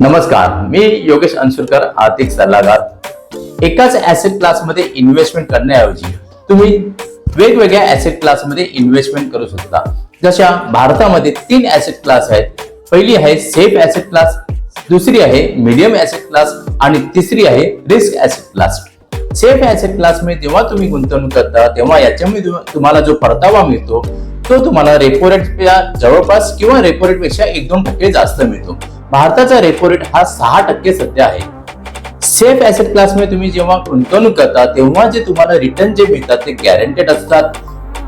नमस्कार मी योगेश अन्सुरकर आर्थिक सल्लागार. एकाच ऍसेट क्लासमध्ये इन्व्हेस्टमेंट करण्याऐवजी तुम्ही वेगवेगळ्या ऍसेट क्लासमध्ये इन्व्हेस्टमेंट करू शकता. जशा भारतामध्ये तीन ऍसेट क्लास आहेत. पहिली आहे सेफ ऍसेट क्लास दुसरी आहे मीडियम ऍसेट क्लास आणि तिसरी आहे risk asset class safe asset क्लासमध्ये जेव्हा तुम्ही गुंतवणूक करता तेव्हा याच्यामध्ये तुम्हाला जो परतावा मिळतो तो तुम्हाला रेपो रेटच्या जवळपास किंवा रेपो रेटपेक्षा एक दोन टक्के जास्त मिळतो. भारताचा रेपो रेट हा सहा टक्के सध्या आहे. सेफ ऍसेट क्लासमध्ये तुम्ही जेव्हा गुंतवणूक करता तेव्हा जे तुम्हाला रिटर्न जे मिळतात ते गॅरंटेड असतात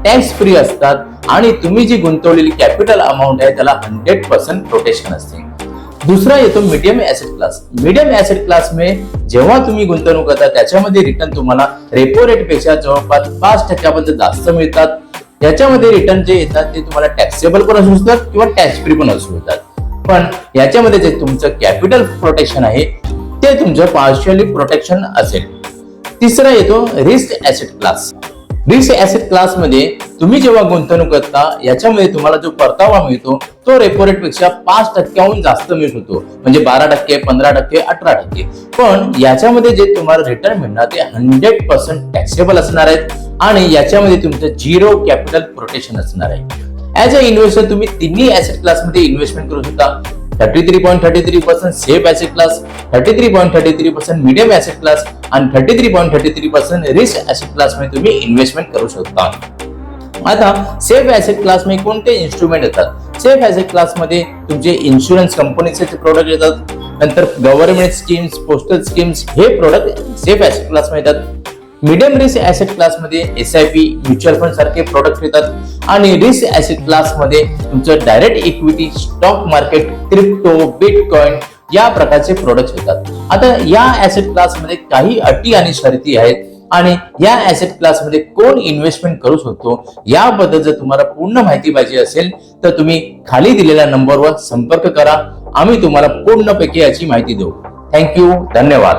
टॅक्स फ्री असतात आणि तुम्ही जी गुंतवलेली कॅपिटल अमाऊंट आहे त्याला हंड्रेड पर्सेंट प्रोटेक्शन असते. दुसरा येतो medium asset class medium asset class मे जेव्हा तुम्ही गुंतवणूक करता त्याच्यामध्ये रिटर्न तुम्हाला रेपो रेटपेक्षा जवळपास पाच टक्क्यापर्यंत जास्त मिळतात. त्याच्यामध्ये रिटर्न जे येतात ते तुम्हाला टॅक्सेबल पण असू शकतात किंवा टॅक्स फ्री पण असू शकतात. पण याच्यामध्ये जे तुमचं कॅपिटल प्रोटेक्शन आहे ते तुमचं पार्शियली प्रोटेक्शन असेल. तिसरा येतो risk asset class risk asset क्लासमध्ये तुम्ही जेव्हा गुंतवणूक करता याच्यामध्ये तुम्हाला जो परतावा मिळतो तो रेपो रेटपेक्षा पाच टक्क्याहून जास्त मिळतो होतो. म्हणजे बारा टक्के पंधरा टक्के अठरा टक्के. पण याच्यामध्ये जे तुम्हाला रिटर्न मिळणार ते हंड्रेड पर्सेंट टॅक्सेबल असणार आहेत आणि याच्यामध्ये तुमचं झिरो कॅपिटल प्रोटेक्शन असणार आहे. ऍज अ इन्व्हेस्टर तुम्ही तिन्ही ऍसेट क्लासमध्ये इन्व्हेस्टमेंट करू शकता. Thirty three point thirty three percent safe asset class thirty three point thirty three percent medium asset class आणि thirty three point thirty three percent risk asset क्लासमध्ये तुम्ही investment करू शकता. आता सेफ ऍसेट क्लासमध्ये कोणते इन्स्ट्रुमेंट येतात? सेफ ऍसेट क्लासमध्ये तुमचे इन्शुरन्स कंपनीचे प्रोडक्ट येतात. नंतर गव्हर्नमेंट स्कीम्स पोस्टल स्कीम्स हे प्रोडक्ट सेफ ऍसेट क्लासमध्ये येतात. मीडियम रिस्क ऍसेट क्लासमध्ये S I P mutual fund सारखे प्रोडक्ट येतात. आणि रिस्क ऍसेट क्लासमध्ये तुमचं direct equity stock market crypto bitcoin या प्रकारचे प्रोडक्ट होतात आता या ऍसेट क्लासमध्ये काही अटी आणि शर्ती आहेत आणि या ऍसेट क्लासमध्ये कोण इन्व्हेस्टमेंट करू शकतो याबद्दल जर तुम्हाला पूर्ण माहिती पाहिजे असेल तर तुम्ही खाली दिलेल्या नंबरवर संपर्क करा. आम्ही तुम्हाला पूर्णपैकी याची माहिती देऊ. थँक्यू धन्यवाद.